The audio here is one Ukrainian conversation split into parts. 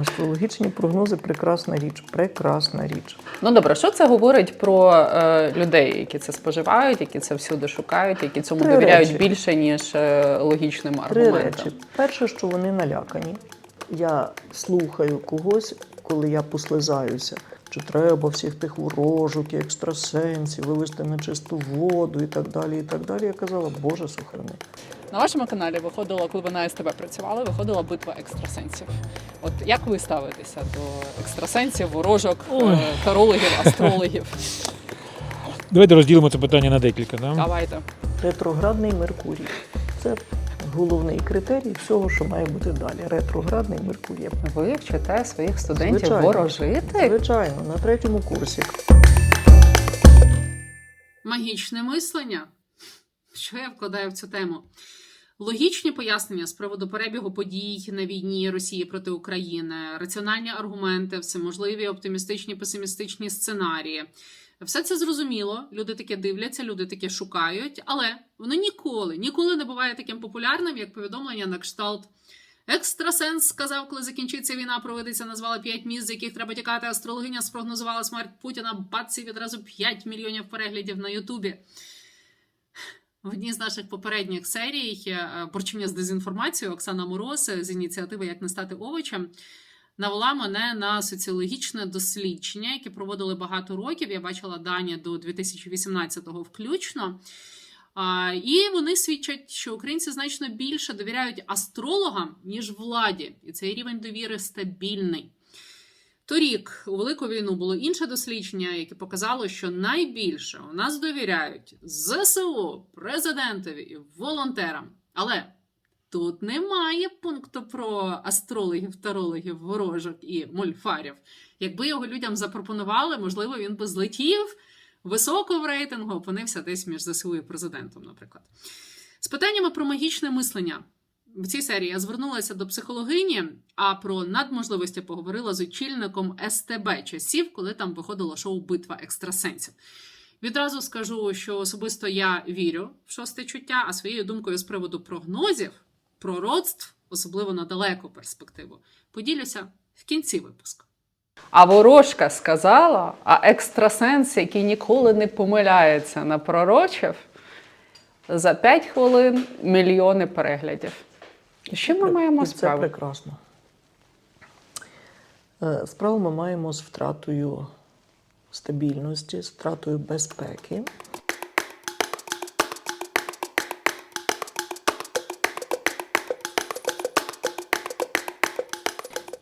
Астрологічні прогнози прекрасна річ. Прекрасна річ. Ну добре, що це говорить про е, людей, які це споживають, які це всюди шукають, які цьому Три довіряють речі. більше, ніж е, логічним Три речі. Перше, що вони налякані. Я слухаю когось, коли я послизаюся, що треба всіх тих ворожок і екстрасенсів вивести на чисту воду і так далі. І так далі. Я казала, Боже, сохрани. На вашому каналі виходила, коли ви на СТБ працювали, виходила битва екстрасенсів. От як ви ставитеся до екстрасенсів, ворожок, е, тарологів, астрологів? Давайте розділимо це питання на декілька. Да? Давайте. Ретроградний Меркурій. Це головний критерій всього, що має бути далі. Ретроградний Меркурій. Ви вчите своїх студентів Звичайно. ворожити? Звичайно, на третьому курсі. Магічне мислення. Що я вкладаю в цю тему? Логічні пояснення з приводу перебігу подій на війні Росії проти України, раціональні аргументи, всеможливі оптимістичні, песимістичні сценарії. Все це зрозуміло. Люди таке дивляться, люди таке шукають, але воно ніколи, ніколи не буває таким популярним, як повідомлення на кшталт. Екстрасенс сказав, коли закінчиться війна, проведеться, назвала п'ять міст, з яких треба тікати. Астрологиня спрогнозувала смерть Путіна. Бац, і відразу 5 мільйонів переглядів на Ютубі. В одній з наших попередніх серій е, борчення з дезінформацією Оксана Мороз з ініціативи Як не стати овочем навела мене на соціологічне дослідження, яке проводили багато років. Я бачила дані до 2018-го включно. І вони свідчать, що українці значно більше довіряють астрологам, ніж владі, і цей рівень довіри стабільний. Торік у велику війну було інше дослідження, яке показало, що найбільше у нас довіряють ЗСУ, президентові і волонтерам. Але тут немає пункту про астрологів, тарологів, ворожок і мольфарів. Якби його людям запропонували, можливо, він би злетів високо в рейтингу, опинився десь між ЗСУ і президентом, наприклад. З питаннями про магічне мислення. В цій серії я звернулася до психологині, а про надможливості поговорила з очільником СТБ часів, коли там виходило шоу Битва екстрасенсів. Відразу скажу, що особисто я вірю в шосте чуття, а своєю думкою з приводу прогнозів, пророцтв, особливо на далеку перспективу, поділюся в кінці випуску. А ворожка сказала, а екстрасенс, який ніколи не помиляється на пророчив, за 5 хвилин мільйони переглядів. З чим ми маємо І це прекрасно. Е, Справу ми маємо з втратою стабільності, з втратою безпеки.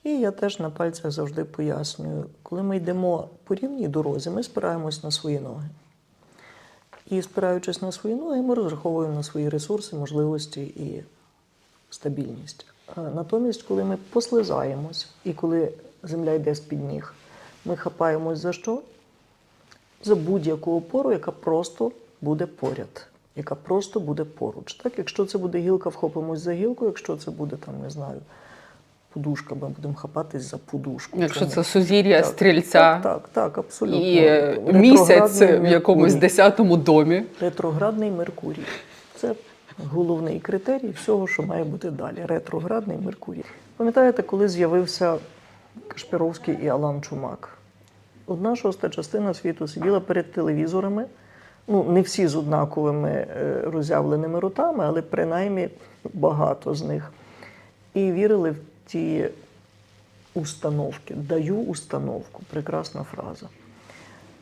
І я теж на пальцях завжди пояснюю, коли ми йдемо по рівній дорозі, ми спираємось на свої ноги. І спираючись на свої ноги, ми розраховуємо на свої ресурси, можливості і стабільність. Натомість, коли ми послизаємось і коли земля йде з-під ніг, ми хапаємось за що? За будь-яку опору, яка просто буде поряд, яка просто буде поруч. Так? Якщо це буде гілка, вхопимось за гілку, якщо це буде там, не знаю, подушка, ми будемо хапатись за подушку. Якщо це сузір'я стрільця Так, так, так, абсолютно. і е, місяць в Меркурій. якомусь десятому домі. Ретроградний Меркурій. Це головний критерій всього, що має бути далі. Ретроградний Меркурій. Пам'ятаєте, коли з'явився Кашпіровський і Алан Чумак? Одна шоста частина світу сиділа перед телевізорами. Ну, не всі з однаковими е, роззявленими ротами, але принаймні багато з них. І вірили в ті установки. Даю установку. Прекрасна фраза.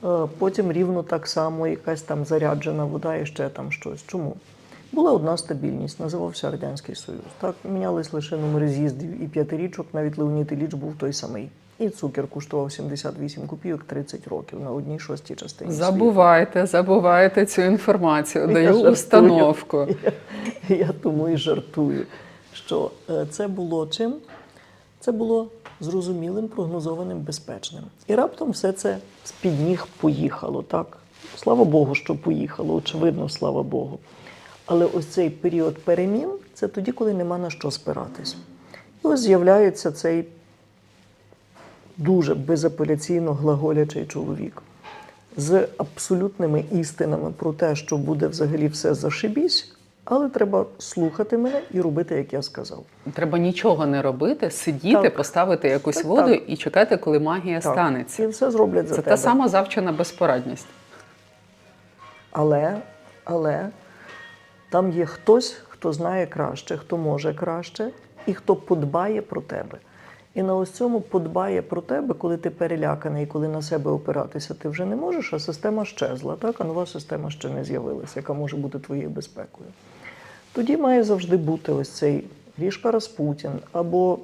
Е, Потім рівно так само якась там заряджена вода і ще там щось. Чому? Була одна стабільність, називався Радянський Союз. Так, мінялись лише номери з'їздів і п'ятирічок, навіть Леонід Ілліч був той самий. І цукер коштував 78 копійок 30 років на одній шостій частині. світу. Забувайте, забувайте цю інформацію. Я Даю жартую. установку. Я, я тому і жартую, що е, це було чим? Це було зрозумілим, прогнозованим, безпечним. І раптом все це з-під ніг поїхало, так? Слава Богу, що поїхало, очевидно, слава Богу. Але ось цей період перемін це тоді, коли нема на що спиратись. І ось з'являється цей дуже безапеляційно глаголячий чоловік з абсолютними істинами про те, що буде взагалі все зашибісь, Але треба слухати мене і робити, як я сказав. Треба нічого не робити, сидіти, Так. поставити якусь Так, воду так. і чекати, коли магія Так. станеться. І все зроблять за Це тебе. та сама завчена безпорадність. Але, але там є хтось, хто знає краще, хто може краще, і хто подбає про тебе. І на ось цьому подбає про тебе, коли ти переляканий, коли на себе опиратися ти вже не можеш, а система щезла, так? а нова система ще не з'явилася, яка може бути твоєю безпекою. Тоді має завжди бути ось цей Рішка Распутін або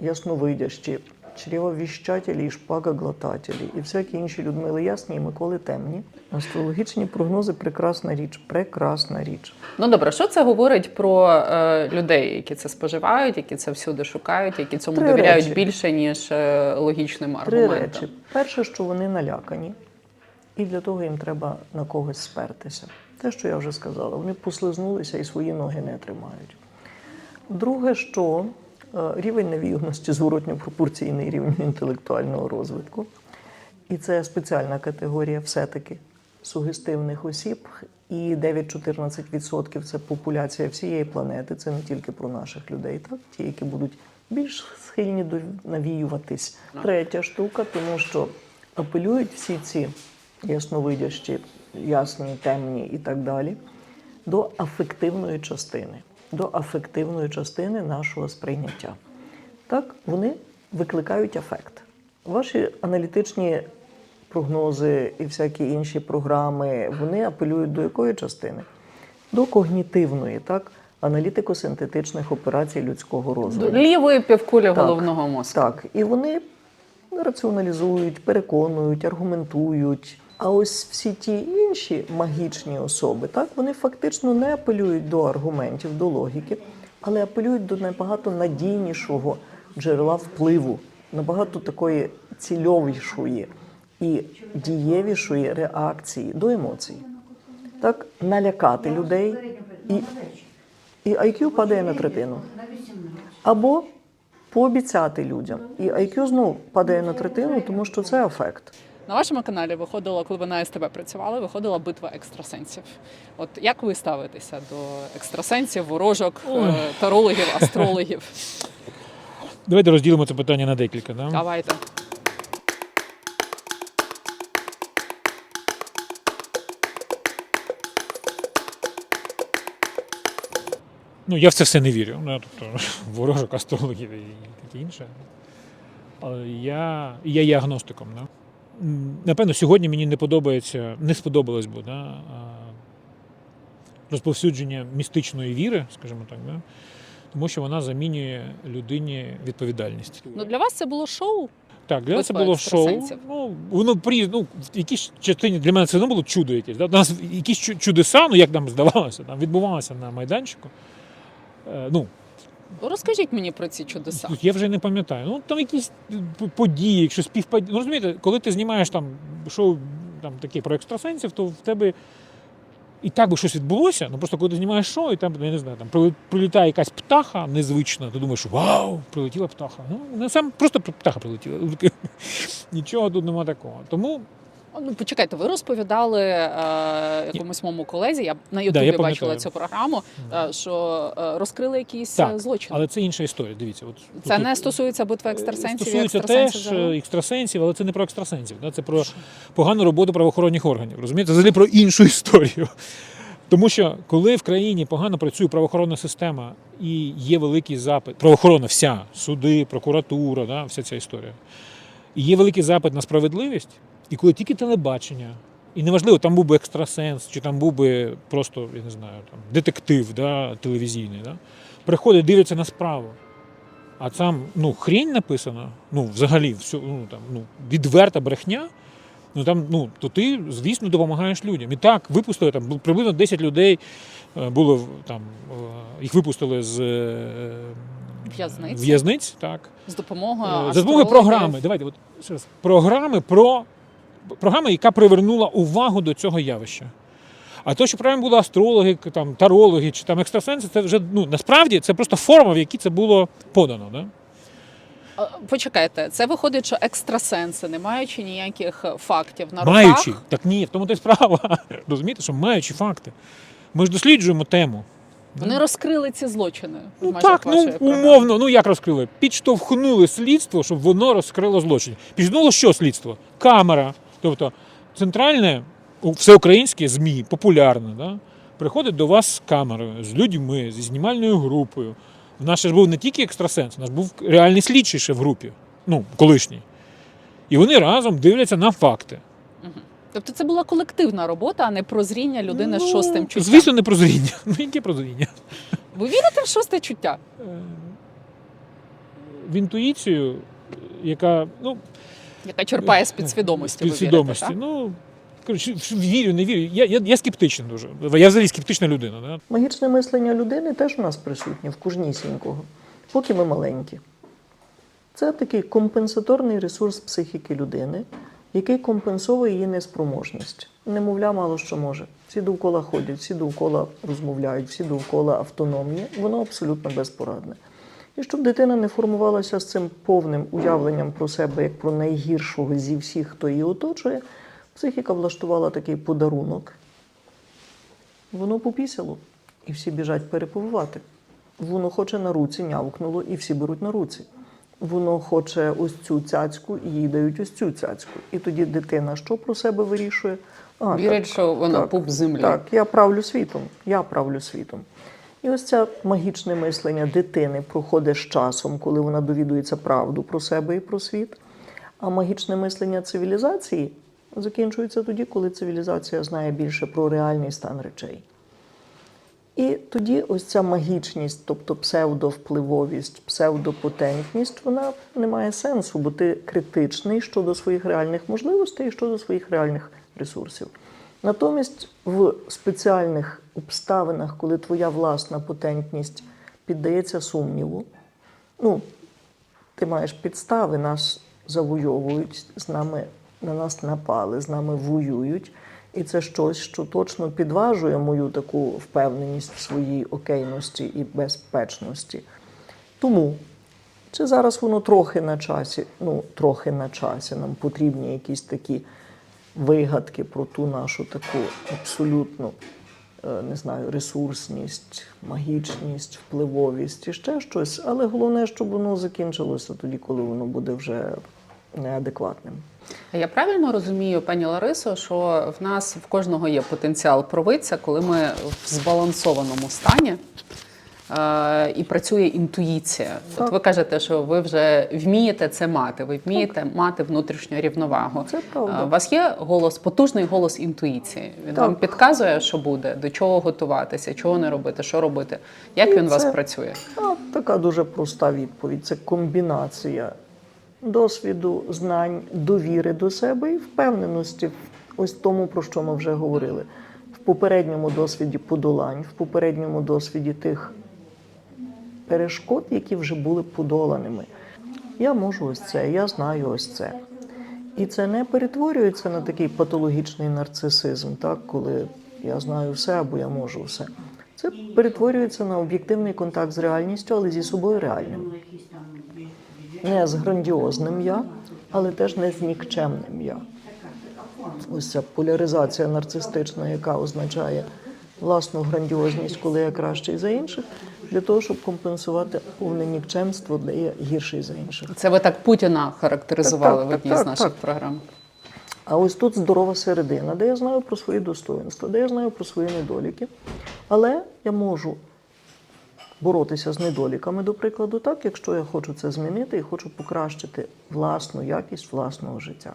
ясновидящі, чревовіщателі і шпагоглотателі, і всякі інші Людмили Ясні і Миколи Темні. Астрологічні прогнози прекрасна річ, прекрасна річ. Ну добре, що це говорить про е, людей, які це споживають, які це всюди шукають, які цьому Три довіряють речі. більше, ніж е, логічним Три речі. Перше, що вони налякані, і для того їм треба на когось спертися. Те, що я вже сказала, вони послизнулися і свої ноги не тримають. Друге, що рівень навіюваності зворотньо пропорційний рівню інтелектуального розвитку. І це спеціальна категорія все-таки сугестивних осіб. І 9-14% це популяція всієї планети. Це не тільки про наших людей, так? ті, які будуть більш схильні до навіюватись. Третя штука, тому що апелюють всі ці ясновидящі, ясні, темні і так далі, до афективної частини, до афективної частини нашого сприйняття. Так, вони викликають афект. Ваші аналітичні прогнози і всякі інші програми, вони апелюють до якої частини? До когнітивної, так? Аналітико-синтетичних операцій людського До лівої півкулі головного мозку. Так, і вони раціоналізують, переконують, аргументують. А ось всі ті інші магічні особи, так, вони фактично не апелюють до аргументів, до логіки, але апелюють до набагато надійнішого джерела впливу, набагато такої цільовішої і дієвішої реакції до емоцій. Так, налякати людей, і, і IQ падає на третину. Або пообіцяти людям. І IQ знову падає на третину, тому що це афект. На вашому каналі виходила, коли ви на СТБ працювали, виходила битва екстрасенсів. От як ви ставитеся до екстрасенсів, ворожок, е, тарологів, астрологів? Давайте розділимо це питання на декілька. Да? Давайте. Ну, я в це все не вірю. Да? Тобто ворожок, астрологів і таке інше. Але я, я є агностиком. Да? Напевно, сьогодні мені не подобається, не сподобалось би да? розповсюдження містичної віри, скажімо так, да? тому що вона замінює людині відповідальність. Ну для вас це було шоу. Так, для нас це було шоу. Ну, воно при ну, в якійсь частині для мене це не було чудо якесь. Да? У нас якісь чу- чудеса, ну як нам здавалося, там відбувалося на майданчику. Е, ну, Розкажіть мені про ці чудеса. я вже не пам'ятаю. Ну там якісь події, якщо співпадіння. Ну розумієте, коли ти знімаєш там шоу там таке про екстрасенсів, то в тебе і так би щось відбулося. Ну просто коли ти знімаєш шоу, і там, я не знаю, там прилітає якась птаха незвична, ти думаєш, вау, прилетіла птаха. Ну, не сам просто птаха прилетіла. Нічого тут нема такого. Тому Ну, почекайте, ви розповідали е, якомусь моєму колезі, я на Ютубі бачила цю програму, е, що е, розкрили якісь Так, е, злочини. Але це інша історія. Дивіться, от Це тут- не стосується битви екстрасенсів і стосується екстрасенсів. теж е, екстрасенсів, але це не про екстрасенсів. Да? Це про погану роботу правоохоронних органів. Розумієте, взагалі про іншу історію. Тому що коли в країні погано працює правоохоронна система і є великий запит, правоохорона вся, суди, прокуратура, да, вся ця історія. І є великий запит на справедливість, і коли тільки телебачення, і неважливо, там був би екстрасенс, чи там був би просто, я не знаю, там, детектив да, телевізійний, да, приходить, дивиться на справу. А там ну, хрінь написана, ну, взагалі, все, ну, там, ну, відверта брехня, ну, там, ну, то ти, звісно, допомагаєш людям. І так, випустили там приблизно 10 людей е, було там, е, їх випустили з е, В'язниць? в'язниць, так. з допомогою За допомогою програми. Давайте, от, ще раз. Програми про програма, яка привернула увагу до цього явища. А то, що правильно були астрологи, там, тарологи чи там екстрасенси, це вже ну, насправді це просто форма, в якій це було подано. Да? Почекайте, це виходить, що екстрасенси, не маючи ніяких е, фактів на руках, Маючи, так ні, в тому то й справа. Розумієте, що маючи факти. Ми ж досліджуємо тему. Вони розкрили ці злочини. Ну так, ну умовно, ну як розкрили? Підштовхнули слідство, щоб воно розкрило злочин. Підштовхнуло що слідство? Камера. Тобто центральне всеукраїнське ЗМІ, популярне, да? приходить до вас з камерою, з людьми, зі знімальною групою. В нас же ж був не тільки екстрасенс, у нас був реальний слідчий ще в групі, ну, колишній. І вони разом дивляться на факти. Тобто це була колективна робота, а не прозріння людини з Ну, шостим чуттям. Звісно, не прозріння. Ну, яке прозріння? Ви вірите в шосте чуття? Е, В інтуїцію, яка, ну, Яка черпає з підсвідомості. Підсвідомості. вірите, так? ну, коротше, вірю, не вірю. Я, я, я скептичний дуже. Я взагалі скептична людина. Да? Магічне мислення людини теж у нас присутнє в кожнісінького, поки ми маленькі. Це такий компенсаторний ресурс психіки людини, який компенсовує її неспроможність. Немовля мало що може. Всі довкола ходять, всі довкола розмовляють, всі довкола автономні, воно абсолютно безпорадне. І щоб дитина не формувалася з цим повним уявленням про себе як про найгіршого зі всіх, хто її оточує, психіка влаштувала такий подарунок, Воно попісяло, і всі біжать переповувати. Воно хоче на руці, нявкнуло, і всі беруть на руці. Воно хоче ось цю цяцьку, і їй дають ось цю цяцьку. І тоді дитина що про себе вирішує? А, Вірить, що вона так, пуп землі. Так, я правлю світом, я правлю світом. І ось це магічне мислення дитини проходить з часом, коли вона довідується правду про себе і про світ. А магічне мислення цивілізації закінчується тоді, коли цивілізація знає більше про реальний стан речей. І тоді ось ця магічність, тобто псевдовпливовість, псевдопотентність, вона не має сенсу, бо ти критичний щодо своїх реальних можливостей і щодо своїх реальних ресурсів. Натомість в спеціальних обставинах, коли твоя власна потентність піддається сумніву, ну, ти маєш підстави, нас завойовують, з нами на нас напали, з нами воюють. І це щось, що точно підважує мою таку впевненість в своїй окейності і безпечності. Тому, чи зараз воно трохи на часі, ну, трохи на часі, нам потрібні якісь такі вигадки про ту нашу таку абсолютну, е, не знаю, ресурсність, магічність, впливовість і ще щось. Але головне, щоб воно закінчилося тоді, коли воно буде вже неадекватним. Я правильно розумію, пані Ларисо, що в нас в кожного є потенціал провидця, коли ми в збалансованому стані і працює інтуїція. От ви кажете, що ви вже вмієте це мати, ви вмієте мати внутрішню рівновагу. Це правда. Е, У вас є голос, потужний голос інтуїції. Він Так. вам підказує, що буде, до чого готуватися, чого не робити, що робити. Як І він у вас працює? А, така дуже проста відповідь. Це комбінація досвіду, знань, довіри до себе і впевненості в ось тому, про що ми вже говорили. В попередньому досвіді подолань, в попередньому досвіді тих перешкод, які вже були подоланими. Я можу ось це, я знаю ось це. І це не перетворюється на такий патологічний нарцисизм, так, коли я знаю все або я можу все. Це перетворюється на об'єктивний контакт з реальністю, але зі собою реальним. Не з грандіозним я, але теж не з нікчемним я. Ось ця поляризація нарцистична, яка означає власну грандіозність, коли я кращий за інших, для того, щоб компенсувати повне нікчемство, де я гірший за інших. Це ви так Путіна характеризували Так, в одній так, з наших так. програм. А ось тут здорова середина, де я знаю про свої достоинства, де я знаю про свої недоліки. Але я можу боротися з недоліками, до прикладу, так, якщо я хочу це змінити і хочу покращити власну якість власного життя.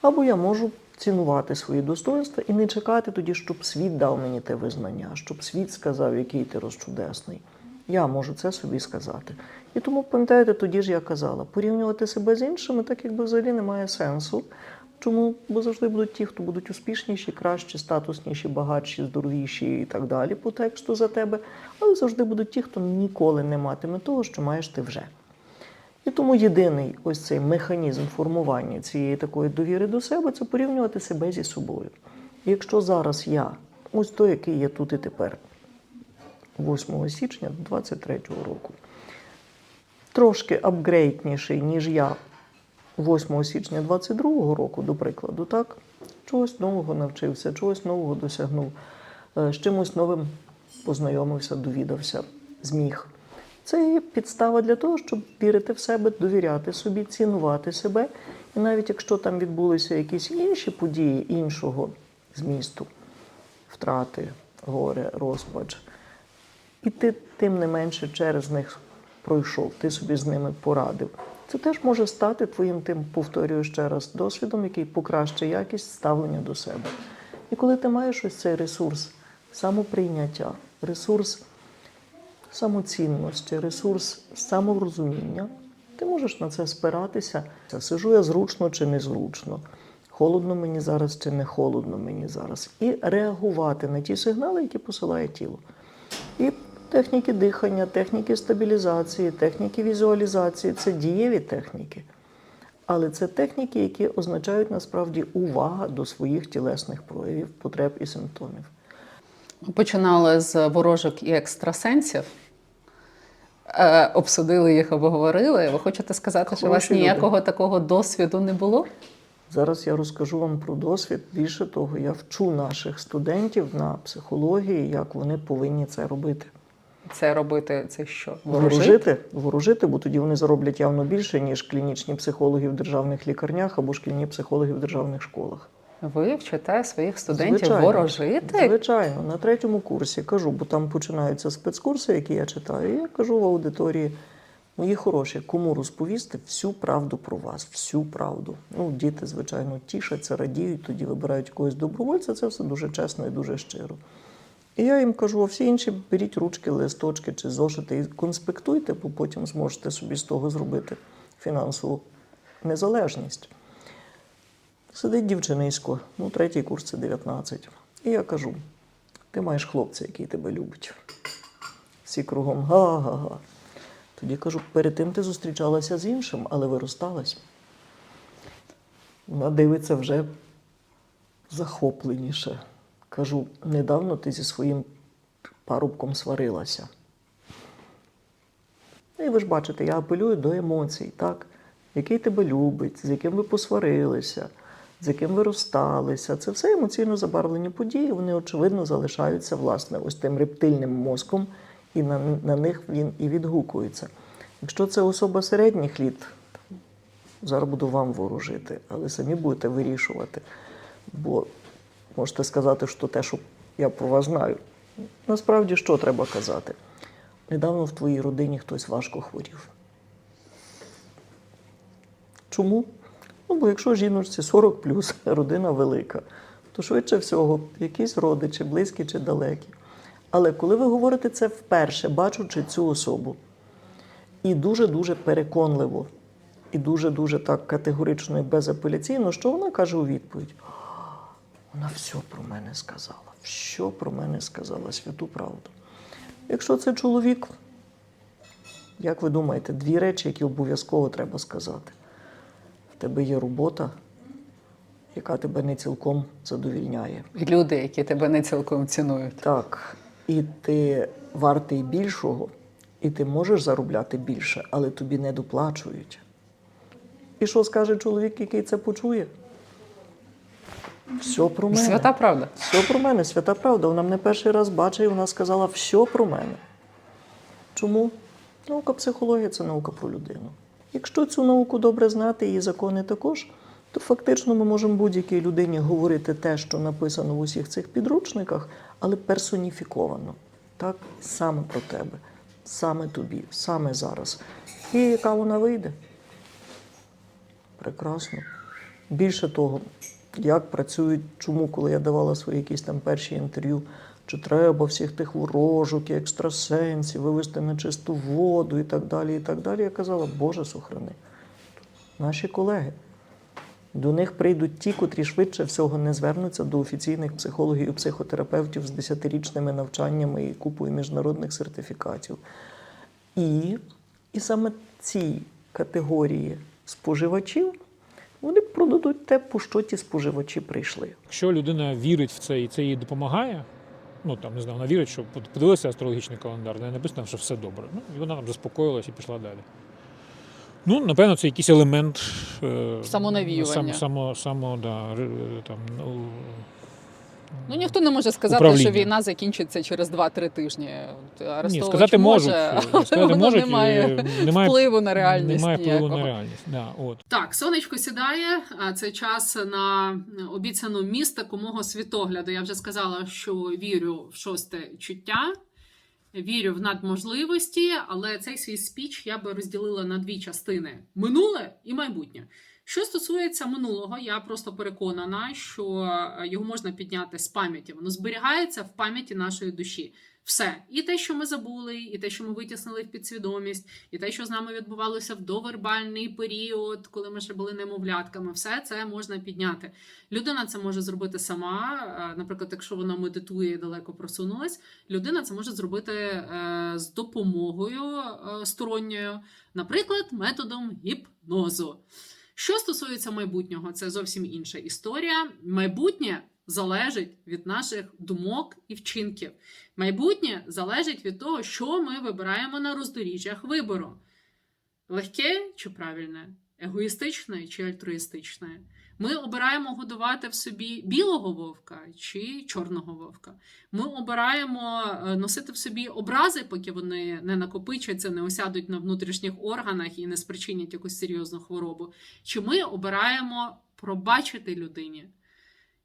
Або я можу цінувати свої достоинства і не чекати тоді, щоб світ дав мені те визнання, щоб світ сказав, який ти розчудесний. Я можу це собі сказати. І тому, пам'ятаєте, тоді ж я казала, порівнювати себе з іншими, так якби взагалі немає сенсу. Чому? Бо завжди будуть ті, хто будуть успішніші, кращі, статусніші, багатші, здоровіші і так далі по тексту за тебе. Але завжди будуть ті, хто ніколи не матиме того, що маєш ти вже. І тому єдиний ось цей механізм формування цієї такої довіри до себе це порівнювати себе зі собою. Якщо зараз я, ось той, який є тут і тепер, 8 січня 2023 року, трошки апгрейдніший, ніж я 8 січня 22 року, до прикладу, так? Чогось нового навчився, чогось нового досягнув, е, з чимось новим познайомився, довідався, зміг. Це є підстава для того, щоб вірити в себе, довіряти собі, цінувати себе. І навіть якщо там відбулися якісь інші події іншого змісту, втрати, горе, розпач, і ти тим не менше через них пройшов, ти собі з ними порадив. Це теж може стати твоїм тим, повторюю ще раз, досвідом, який покращує якість ставлення до себе. І коли ти маєш ось цей ресурс самоприйняття, ресурс самоцінності, ресурс саморозуміння, ти можеш на це спиратися. Сижу я зручно чи незручно, холодно мені зараз чи не холодно мені зараз. І реагувати на ті сигнали, які посилає тіло. І техніки дихання, техніки стабілізації, техніки візуалізації це дієві техніки. Але це техніки, які означають насправді увага до своїх тілесних проявів, потреб і симптомів. Починали з ворожок і екстрасенсів. Е, обсудили їх, обговорили. Ви хочете сказати, що у вас Хороші люди. ніякого такого досвіду не було? Зараз я розкажу вам про досвід. Більше того, я вчу наших студентів на психології, як вони повинні це робити. Це робити це що? Ворожити, ворожити, бо тоді вони зароблять явно більше, ніж клінічні психологи в державних лікарнях або шкільні психологи в державних школах. Ви вчите своїх студентів Звичайно. ворожити? Звичайно, на третьому курсі кажу, бо там починаються спецкурси, які я читаю. І я кажу в аудиторії: мої хороші, кому розповісти всю правду про вас, всю правду. Ну, діти, звичайно, тішаться, радіють, тоді вибирають когось добровольця. Це все дуже чесно і дуже щиро. І я їм кажу, а всі інші беріть ручки, листочки чи зошити і конспектуйте, бо потім зможете собі з того зробити фінансову незалежність. Сидить дівчинисько, ну, третій курс це 19. І я кажу: ти маєш хлопця, який тебе любить. Всі кругом га-га-га. Тоді кажу, перед тим ти зустрічалася з іншим, але ви розстались. Вона дивиться вже захопленіше. Кажу, недавно ти зі своїм парубком сварилася. Ну, І ви ж бачите, я апелюю до емоцій, так? Який тебе любить, з яким ви посварилися, з яким ви розсталися. Це все емоційно забарвлені події, вони, очевидно, залишаються власне ось тим рептильним мозком, і на, на них він і відгукується. Якщо це особа середніх літ, зараз буду вам ворожити, але самі будете вирішувати. Бо можете сказати, що те, що я про вас знаю. Насправді, що треба казати? Недавно в твоїй родині хтось важко хворів. Чому? Ну, бо якщо жіночці 40 родина велика, то швидше всього якісь родичі, близькі чи далекі. Але коли ви говорите це вперше, бачучи цю особу, і дуже-дуже переконливо, і дуже-дуже так категорично і безапеляційно, що вона каже у відповідь: вона все про мене сказала, що про мене сказала, святу правду. Якщо це чоловік, як ви думаєте, дві речі, які обов'язково треба сказати. Тебе є робота, яка тебе не цілком задовільняє. І Люди, які тебе не цілком цінують. Так, і ти вартий більшого, і ти можеш заробляти більше, але тобі не доплачують. І що скаже чоловік, який це почує? Все про мене. Свята правда. Все про мене, свята правда. Вона мене перший раз бачить, і вона сказала все про мене. Чому? Наука психологія це наука про людину. Якщо цю науку добре знати, її закони також, то фактично ми можемо будь-якій людині говорити те, що написано в усіх цих підручниках, але персоніфіковано. Так? Саме про тебе, саме тобі, саме зараз. І яка вона вийде? Прекрасно. Більше того, як працюють, чому, коли я давала свої якісь там перші інтерв'ю, чи треба всіх тих ворожок і екстрасенсів вивести на чисту воду і так далі, і так далі. Я казала, Боже сохрани. Наші колеги. До них прийдуть ті, котрі швидше всього не звернуться до офіційних психологів і психотерапевтів з десятирічними навчаннями і купою міжнародних сертифікатів. І, і саме ці категорії споживачів вони продадуть те, по що ті споживачі прийшли. Якщо людина вірить в це і це їй допомагає, ну там не знаю, вона вірить, що подивилася астрологічний календар, не написано, що все добре. Ну, і вона там заспокоїлась і пішла далі. Ну, напевно, це якийсь елемент е, Самонавіювання. Сам, само, само, да, там, ну, Ну ніхто не може сказати, Управління. що війна закінчиться через 2-3 тижні. Ні, сказати може, але сказати воно можуть, немає немає впливу на реальність. Немає впливу ніякого. на реальність. Да, от. Так, сонечко сідає. а Це час на обіцяну містику мого світогляду. Я вже сказала, що вірю в шосте чуття, вірю в надможливості, але цей свій спіч я би розділила на дві частини: минуле і майбутнє. Що стосується минулого, я просто переконана, що е, його можна підняти з пам'яті. Воно зберігається в пам'яті нашої душі. Все, і те, що ми забули, і те, що ми витіснили в підсвідомість, і те, що з нами відбувалося в довербальний період, коли ми ще були немовлятками, все це можна підняти. Людина це може зробити сама. е, Наприклад, якщо вона медитує і далеко просунулась, людина це може зробити е, з допомогою сторонньою, наприклад, методом гіпнозу. Що стосується майбутнього, це зовсім інша історія. Майбутнє залежить від наших думок і вчинків. Майбутнє залежить від того, що ми вибираємо на роздоріжжях вибору: легке чи правильне, егоїстичне чи альтруїстичне. Ми обираємо годувати в собі білого вовка чи чорного вовка. Ми обираємо е, носити в собі образи, поки вони не накопичаться, не осядуть на внутрішніх органах і не спричинять якусь серйозну хворобу. Чи ми обираємо пробачити людині?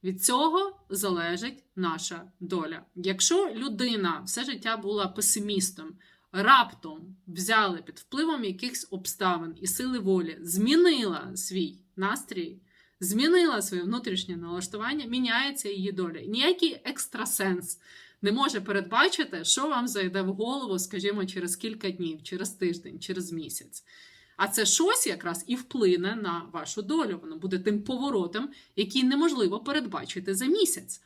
Від цього залежить наша доля. Якщо людина все життя була песимістом, раптом взяли під впливом якихось обставин і сили волі, змінила свій настрій, змінила своє внутрішнє налаштування, міняється її доля. Ніякий екстрасенс не може передбачити, що вам зайде в голову, скажімо, через кілька днів, через тиждень, через місяць. А це щось якраз і вплине на вашу долю. Воно буде тим поворотом, який неможливо передбачити за місяць.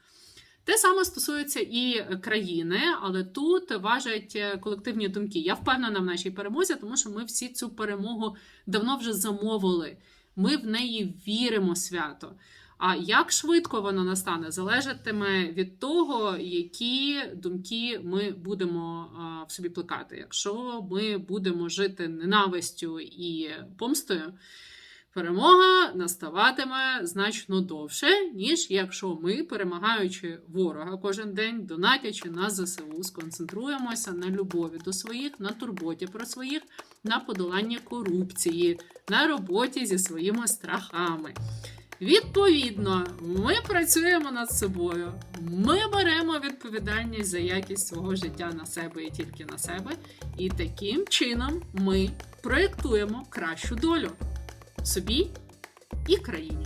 Те саме стосується і країни, але тут важать е, колективні думки. Я впевнена в нашій перемозі, тому що ми всі цю перемогу давно вже замовили. Ми в неї віримо свято. А як швидко воно настане, залежатиме від того, які думки ми будемо в собі плекати. Якщо ми будемо жити ненавистю і помстою, перемога наставатиме значно довше, ніж якщо ми, перемагаючи ворога кожен день, донатячи на ЗСУ, сконцентруємося на любові до своїх, на турботі про своїх, на подоланні корупції, на роботі зі своїми страхами. Відповідно, ми працюємо над собою. Ми беремо відповідальність за якість свого життя на себе і тільки на себе. І таким чином ми проєктуємо кращу долю собі і країні.